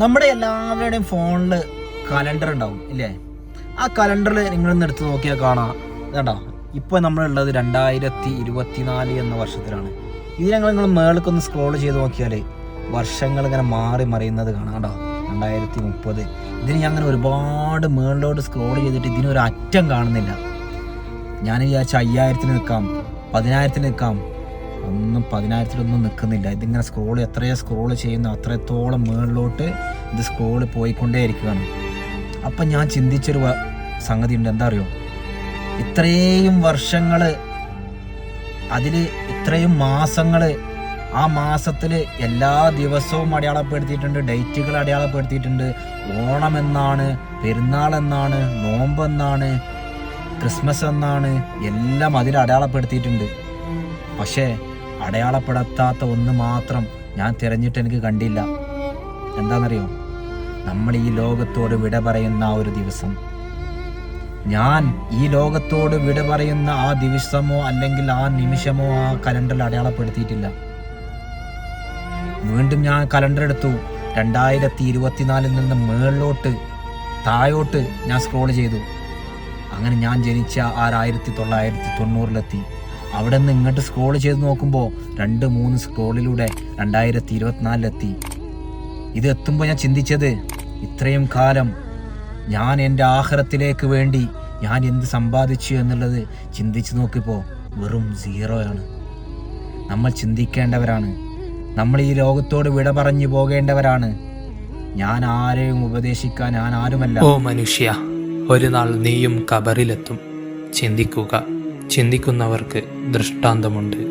നമ്മുടെ എല്ലാവരുടെയും ഫോണിൽ കലണ്ടർ ഉണ്ടാവും ഇല്ലേ? ആ കലണ്ടറിൽ നിങ്ങളൊന്ന് എടുത്ത് നോക്കിയാൽ കാണാം. ഇതാണ്ടോ. ഇപ്പോൾ നമ്മളുള്ളത് രണ്ടായിരത്തി ഇരുപത്തിനാല് എന്ന വർഷത്തിലാണ്. ഇത് ഞങ്ങൾ നിങ്ങൾ മേളക്കൊന്ന് സ്ക്രോൾ ചെയ്ത് നോക്കിയാൽ വർഷങ്ങൾ ഇങ്ങനെ മാറി മറിയുന്നത് കാണാം കേട്ടോ രണ്ടായിരത്തി മുപ്പത് ഇതിന് ഞാൻ അങ്ങനെ ഒരുപാട് മേളിലോട്ട് സ്ക്രോൾ ചെയ്തിട്ട് ഇതിനൊരു അറ്റം കാണുന്നില്ല. ഞാൻ വിചാരിച്ച അയ്യായിരത്തിന് നിൽക്കാം പതിനായിരത്തിന് നിൽക്കാം പതിനായിരത്തിലൊന്നും നിൽക്കുന്നില്ല. ഇതിങ്ങനെ സ്ക്രോൾ എത്രയോ സ്ക്രോൾ ചെയ്യുന്നു. അത്രത്തോളം മുകളിലോട്ട് ഇത് സ്ക്രോൾ പോയിക്കൊണ്ടേ ഇരിക്കുകയാണ് അപ്പം ഞാൻ ചിന്തിച്ചൊരു സംഗതി ഉണ്ട് എന്താ അറിയോ? ഇത്രയും വർഷങ്ങൾ അതിൽ ഇത്രയും മാസങ്ങൾ ആ മാസത്തിൽ എല്ലാ ദിവസവും അടയാളപ്പെടുത്തിയിട്ടുണ്ട്. ഡേറ്റുകൾ അടയാളപ്പെടുത്തിയിട്ടുണ്ട്. ഓണം എന്നാണ് പെരുന്നാൾ എന്നാണ് നോമ്പ് എന്നാണ് ക്രിസ്മസ് എന്നാണ് എല്ലാം അതിൽ അടയാളപ്പെടുത്തിയിട്ടുണ്ട്. പക്ഷേ അടയാളപ്പെടുത്താത്ത ഒന്ന് മാത്രം ഞാൻ തിരഞ്ഞിട്ട് എനിക്ക് കണ്ടില്ല. എന്താണെന്നറിയോ? നമ്മൾ ഈ ലോകത്തോട് വിട പറയുന്ന ആ ഒരു ദിവസം. ഞാൻ ഈ ലോകത്തോട് വിട പറയുന്ന ആ ദിവസമോ അല്ലെങ്കിൽ ആ നിമിഷമോ ആ കലണ്ടറിൽ അടയാളപ്പെടുത്തിയിട്ടില്ല. വീണ്ടും ഞാൻ കലണ്ടർ എടുത്തു. രണ്ടായിരത്തി ഇരുപത്തിനാലിൽ നിന്ന് മേളിലോട്ട് താഴോട്ട് ഞാൻ സ്ക്രോൾ ചെയ്തു. അങ്ങനെ ഞാൻ ജനിച്ച ആറായിരത്തി തൊള്ളായിരത്തി തൊണ്ണൂറിലെത്തി അവിടെ നിന്ന് ഇങ്ങോട്ട് സ്ക്രോൾ ചെയ്ത് നോക്കുമ്പോൾ രണ്ട് മൂന്ന് സ്ക്രോളിലൂടെ രണ്ടായിരത്തി ഇരുപത്തിനാലിലെത്തി. ഇത് എത്തുമ്പോൾ ഞാൻ ചിന്തിച്ചത് ഇത്രയും കാലം ഞാൻ എന്റെ ആഹാരത്തിലേക്ക് വേണ്ടി ഞാൻ എന്ത് സമ്പാദിച്ചു എന്നുള്ളത് ചിന്തിച്ച് നോക്കിയപ്പോൾ വെറും സീറോയാണ് നമ്മൾ ചിന്തിക്കേണ്ടവരാണ്. നമ്മൾ ഈ ലോകത്തോട് വിട പറഞ്ഞു പോകേണ്ടവരാണ്. ഞാൻ ആരെയും ഉപദേശിക്കാൻ ഞാൻ ആരുമല്ല. ഓ മനുഷ്യ ഒരു നാൾ നീയും കബറിലെത്തും ചിന്തിക്കുക. ചിന്തിക്കുന്നവർക്ക് ദൃഷ്ടാന്തമുണ്ട്.